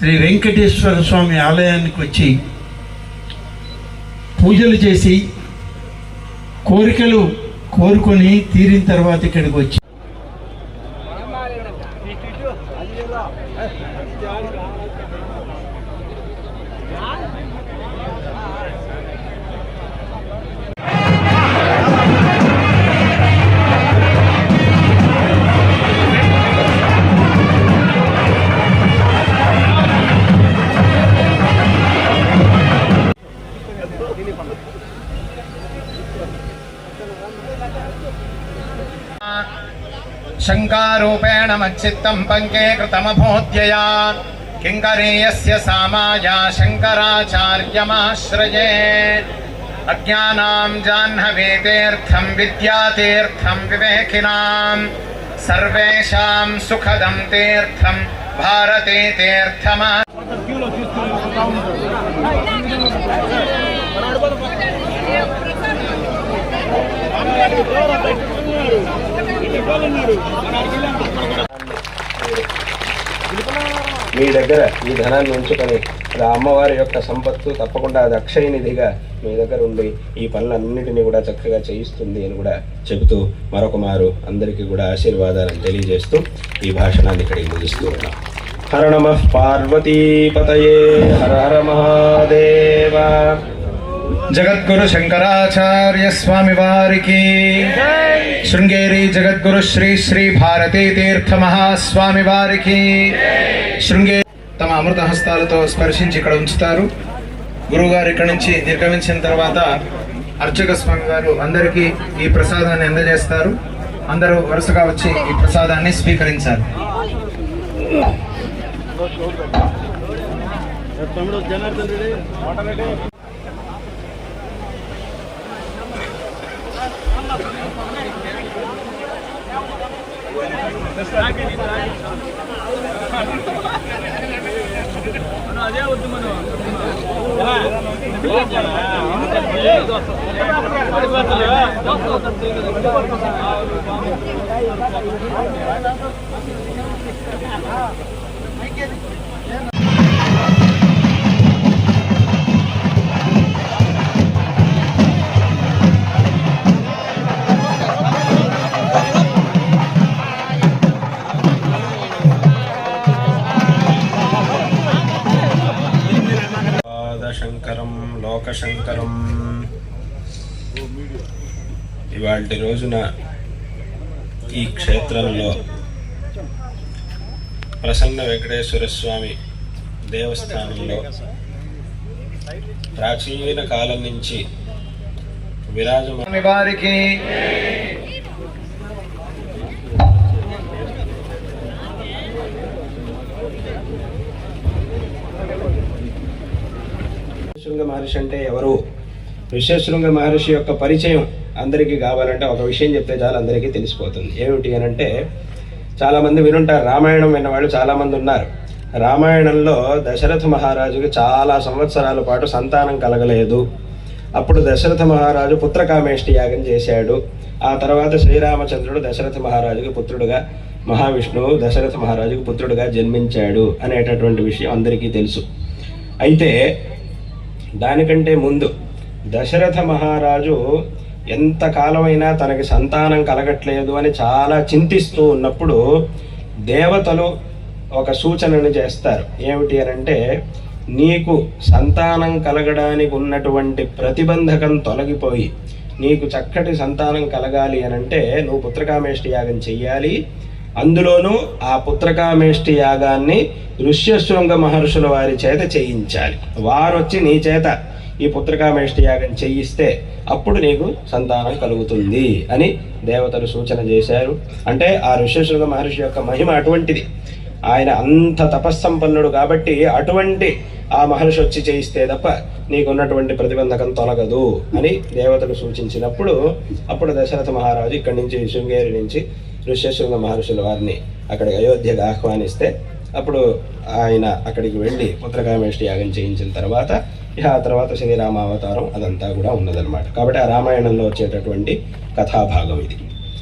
శ్రీ వెంకటేశ్వర స్వామి ఆలయానికి వచ్చి పూజలు చేసి కోరికలు కోరుకొని తీరిన తర్వాత ఇక్కడికి వచ్చి शङ्कारूपेण मच्चित्तम् पङ्के कृतमभोद्यया किङ्करेयस्य सामाया शङ्कराचार्यमाश्रये। अज्ञानाम् जाह्नवेदेऽर्थम् विद्यातेऽर्थम् विवेकिनाम्। सर्वेषाम् सुखदम् तेऽर्थम्। भारते మీ దగ్గర ఈ ధనాన్ని ఉంచుకొని అది ఆ అమ్మవారి యొక్క సంపత్తు తప్పకుండా అది అక్షయ నిధిగా మీ దగ్గర ఉండి ఈ పనులన్నింటినీ కూడా చక్కగా చేయిస్తుంది అని కూడా చెబుతూ మరొక మారు అందరికీ కూడా ఆశీర్వాదాలను తెలియజేస్తూ ఈ భాషణాన్ని ఇక్కడికి ముగిస్తూ ఉన్నాం. హర నమ పార్వతీపతయే హర హర మహాదేవ. జగద్గురు శంకరాచార్య స్వామి వారికి. శృంగేరి జగద్గురు శ్రీ శ్రీ భారతీ తీర్థ మహాస్వామి వారికి. శృంగేరి తమ అమృతహస్తాలతో స్పర్శించి ఇక్కడ ఉంచుతారు. గురువుగారు ఇక్కడ నుంచి నిర్గమించిన తర్వాత అర్చక స్వామి గారు అందరికీ ఈ ప్రసాదాన్ని అందజేస్తారు. అందరూ వరుసగా వచ్చి ఈ ప్రసాదాన్ని స్వీకరించాలి. రెడ్డి. ஏன் లోకశంకరం ఇవాళ రోజున ఈ క్షేత్రంలో ప్రసన్న వెంకటేశ్వర స్వామి దేవస్థానంలో ప్రాచీన కాలం నుంచి విరాజమ వారికి మహర్షి అంటే ఎవరు? విశ్వశృంగ మహర్షి యొక్క పరిచయం అందరికీ కావాలంటే ఒక విషయం చెప్తే చాలు అందరికీ తెలిసిపోతుంది. ఏమిటి అని అంటే చాలామంది వినుంటారు రామాయణం విన్నవాళ్ళు చాలామంది ఉన్నారు. రామాయణంలో దశరథ మహారాజుకి చాలా సంవత్సరాల పాటు సంతానం కలగలేదు. అప్పుడు దశరథ మహారాజు పుత్రకామేష్టి యాగం చేశాడు. ఆ తర్వాత శ్రీరామచంద్రుడు దశరథ మహారాజుకి పుత్రుడుగా మహావిష్ణువు దశరథ మహారాజుకి పుత్రుడుగా జన్మించాడు అనేటటువంటి విషయం అందరికీ తెలుసు. అయితే దానికంటే ముందు దశరథ మహారాజు ఎంత కాలమైనా తనకి సంతానం కలగట్లేదు అని చాలా చింతిస్తూ ఉన్నప్పుడు దేవతలు ఒక సూచనను చేస్తారు. ఏమిటి అని అంటే నీకు సంతానం కలగడానికి ఉన్నటువంటి ప్రతిబంధకం తొలగిపోయి నీకు చక్కటి సంతానం కలగాలి అని అంటే నువ్వు పుత్రకామేష్టి యాగం చెయ్యాలి అందులోనూ ఆ పుత్రకామేష్టి యాగాన్ని ఋష్యశృంగ మహర్షుల వారి చేత చేయించాలి. వారు వచ్చి నీ చేత ఈ పుత్రకామేష్టి యాగం చేయిస్తే అప్పుడు నీకు సంతానం కలుగుతుంది అని దేవతలు సూచన చేశారు. అంటే ఆ ఋష్యశృంగ మహర్షి యొక్క మహిమ అటువంటిది. ఆయన అంత తపస్సంపన్నుడు కాబట్టి అటువంటి ఆ మహర్షి వచ్చి చేయిస్తే తప్ప నీకున్నటువంటి ప్రతిబంధకం తొలగదు అని దేవతలు సూచించినప్పుడు అప్పుడు దశరథ మహారాజు ఇక్కడి నుంచి శృంగేరి నుంచి ఋష్యశృంగ మహర్షుల వారిని అక్కడికి అయోధ్యకు ఆహ్వానిస్తే అప్పుడు ఆయన అక్కడికి వెళ్ళి పుత్రకామేష్టి యాగం చేయించిన తర్వాత ఇక ఆ తర్వాత శ్రీరామ అవతారం అదంతా కూడా ఉన్నదన్నమాట. కాబట్టి ఆ రామాయణంలో వచ్చేటటువంటి కథాభాగం ఇది.